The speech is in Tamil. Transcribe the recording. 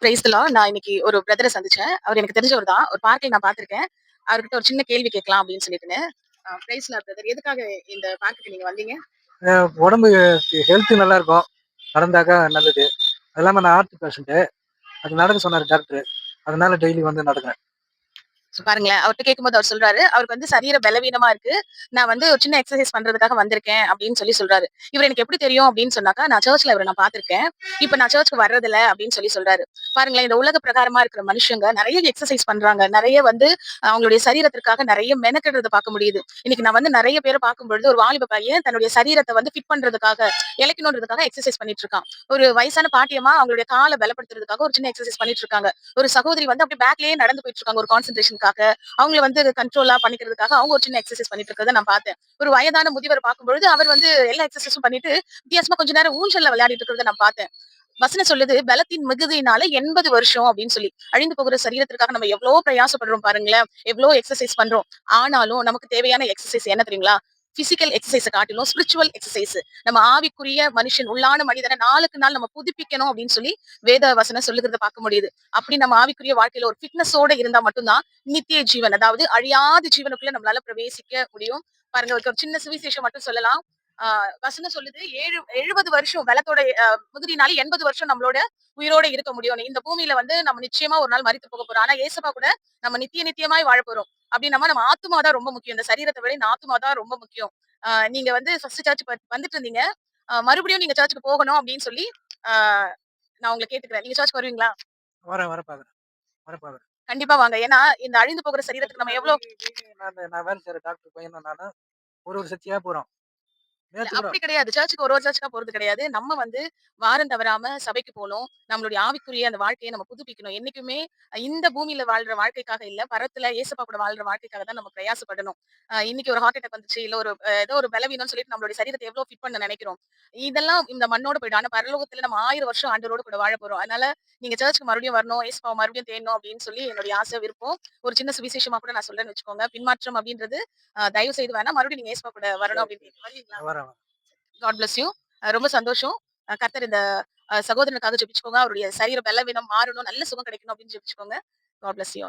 பிரைஸ்லாம் நான் இன்னைக்கு ஒரு பிரதரை சந்திச்சேன். அவர் எனக்கு தெரிஞ்சவர் தான். ஒரு பார்க்கில் நான் பார்த்திருக்கேன். அவர்கிட்ட ஒரு சின்ன கேள்வி கேட்கலாம் அப்படின்னு சொல்லிட்டு பிரைஸ்லா பிரதர் எதுக்காக இந்த பார்க்குக்கு நீங்க வந்தீங்க? உடம்பு ஹெல்த் நல்லா இருக்கும். நடந்தாக்கா நல்லது. அது இல்லாமல் நான் ஆர்ட் பேஷண்ட்டு அது நடக்க சொன்னார் டாக்டர் அதனால டெய்லி வந்து நடக்கிறேன். பாருங்களேன் அவர்கிட்ட கேட்கும்போது அவர் சொல்றாரு அவருக்கு வந்து சரீர பலவீனமா இருக்கு. நான் வந்து ஒரு சின்ன எக்ஸசைஸ் பண்றதுக்காக வந்திருக்கேன் அப்படின்னு சொல்லி சொல்றாரு. இவர் எனக்கு எப்படி தெரியும்? அப்படின்னு சொன்னாக்கா நான் சர்ச்ல இவரை நான் பாத்திருக்கேன் இப்ப நான் சர்ச்சுக்கு வர்றதில்ல அப்படின்னு சொல்லி சொல்றாரு. பாருங்களேன் இந்த உலக பிரகாரமா இருக்கிற மனுஷங்க நிறைய எக்ஸசைஸ் பண்றாங்க. நிறைய வந்து அவங்களுடைய சரீரத்திற்காக நிறைய மெனக்கெடுறத பார்க்க முடியுது. இன்னைக்கு நான் வந்து நிறைய பேரை பார்க்கும்பொழுது ஒரு வாலிப பையன் தன்னுடைய சரீரத்தை வந்து ஃபிட் பண்றதுக்காக இழைக்கணுன்றதுக்காக எக்ஸசைஸ் பண்ணிட்டு இருக்கான் ஒரு வயசான பாட்டியமா அவங்களுடைய காலை பலப்படுத்துறதுக்காக ஒரு சின்ன எக்ஸசைஸ் பண்ணிட்டு இருக்காங்க ஒரு சகோதரி வந்து அப்படியே பேக்லயே நடந்து போயிட்டு இருக்காங்க ஒரு கான்சென்ட்ரேஷனுக்காக அவங்கள வந்து கண்ட்ரோலா பண்ணிக்கிறதுக்காக அவங்க ஒரு சின்ன எக்ஸசைஸ் பண்ணிட்டு இருக்கிறத நான் பார்த்தேன். ஒரு வயதான முதியவர் பார்க்கும்பொழுது அவர் வந்து எல்லா எக்ஸசைஸும் பண்ணிட்டு வித்தியாசமா கொஞ்ச நேரம் ஊஞ்சல்ல விளையாடிட்டு இருக்கிறத நான் பார்த்தேன். வசனம் சொல்லுது பலத்தின் மிகுதியினால எண்பது வருஷம் அப்படின்னு சொல்லி. அழிந்து போகிற சரீரத்திற்காக நம்ம எவ்வளவு பிரயாசப்படுறோம் பாருங்களேன். எவ்வளவு எக்ஸசைஸ் பண்றோம். ஆனாலும் நமக்கு தேவையான எக்ஸசைஸ் என்ன தெரியுங்களா? பிசிக்கல் எக்ஸசைஸை காட்டிலும் ஸ்பிரிச்சுவல் எக்ஸசைஸ் நம்ம ஆவிக்குரிய மனுஷன் உள்ளான மனிதனை நாளுக்கு நாள் நம்ம புதுப்பிக்கணும் அப்படின்னு சொல்லி வேத வசனம் சொல்லுகிறத பார்க்க முடியுது. அப்படி நம்ம ஆவிக்குரிய வாழ்க்கையில ஒரு ஃபிட்னஸோட இருந்தா மட்டும்தான் நித்திய ஜீவன் அதாவது அழியாத ஜீவனுக்குள்ள நம்மளால பிரவேசிக்க முடியும். பாருங்க ஒரு சின்ன சுவிசேஷம் மட்டும் சொல்லலாம். ஆஹ் வசனம் சொல்லுது ஏழு எழுபது வருஷம் வெள்ளத்தோட ஆஹ் மிகுதினால எண்பது வருஷம் நம்மளோட உயிரோட இருக்க முடியும். இந்த பூமியில வந்து நம்ம நிச்சயமா ஒரு நாள் மறித்து போக போறோம். ஆனா ஏசப்பா கூட நம்ம நித்திய நித்தியமாய் வாழ போறோம். அப்படின்னா நம்ம ஆத்துமா தான் ரொம்ப முக்கியம். இந்த சரீரத்தை விட இந்த ஆத்துமா தான் ரொம்ப முக்கியம். நீங்க வந்து ஃபர்ஸ்ட் சர்ச் வந்துட்டு இருந்தீங்க. மறுபடியும் நீங்க சர்ச்சுக்கு போகணும் அப்படின்னு சொல்லி நான் உங்களை கேட்டுக்கிறேன். நீங்க சர்ச் வருவீங்களா? வர வர பார்க்குறேன் வர பார்க்குறேன் கண்டிப்பா வாங்க. ஏன்னா இந்த அழிந்து போகிற சரீரத்துக்கு நம்ம எவ்வளவு நான் வேலை செய்கிற டாக்டர் நானும் ஒரு ஒரு நேற்று கூட அப்படி கிடையாது. சர்ச்சுக்கு ஒரு ஒரு சர்ச்சுக்கா போறது கிடையாது. நம்ம வந்து வாரம் தவறாம சபைக்கு போகணும். நம்மளுடைய ஆவிக்குரிய அந்த வாழ்க்கையை நம்ம புதுப்பிக்கணும். என்னைக்குமே இந்த பூமியில வாழ்ற வாழ்க்கைக்காக இல்ல பரத்துல ஏசப்பா கூட வாழ்ற வாழ்க்கைக்காக தான் நம்ம பிரயாசப்படணும். இன்னைக்கு ஒரு ஹார்ட் அட்டாக் வந்துச்சு இல்ல ஒரு ஏதோ ஒரு பலவீனம்னு சொல்லிட்டு நம்மளுடைய சரீரத்தை எவ்வளவு ஃபிட் பண்ண நினைக்கிறோம். இதெல்லாம் இந்த மண்ணோட போயிடும். ஆனா பரலோகத்துல நம்ம ஆயிரம் வருஷம் ஆண்டவரோட கூட வாழ போறோம். அதனால நீங்க சர்ச்சுக்கு மறுபடியும் வரணும் ஏசப்பாவை மறுபடியும் தேடணும் அப்படின்னு சொல்லி என்னுடைய ஆசை விருப்பம். ஒரு சின்ன சுவிசேஷமா கூட நான் சொல்றேன்னு வச்சுக்கோங்க. பின்மாற்றம் அப்படின்றது தயவு செய்து வேணா மறுபடியும் நீங்க ஏசப்பா கூட வரணும் அப்படின்னு காட் பிளஸ் யூ ரொம்ப சந்தோஷம். கர்த்தர் இந்த சகோதரனுக்காக ஜெபிச்சுக்கோங்க. அவருடைய சரீர பலவீனம் மாறணும். நல்ல சுகம் கிடைக்கணும் அப்படின்னு ஜெபிச்சுக்கோங்க. God bless you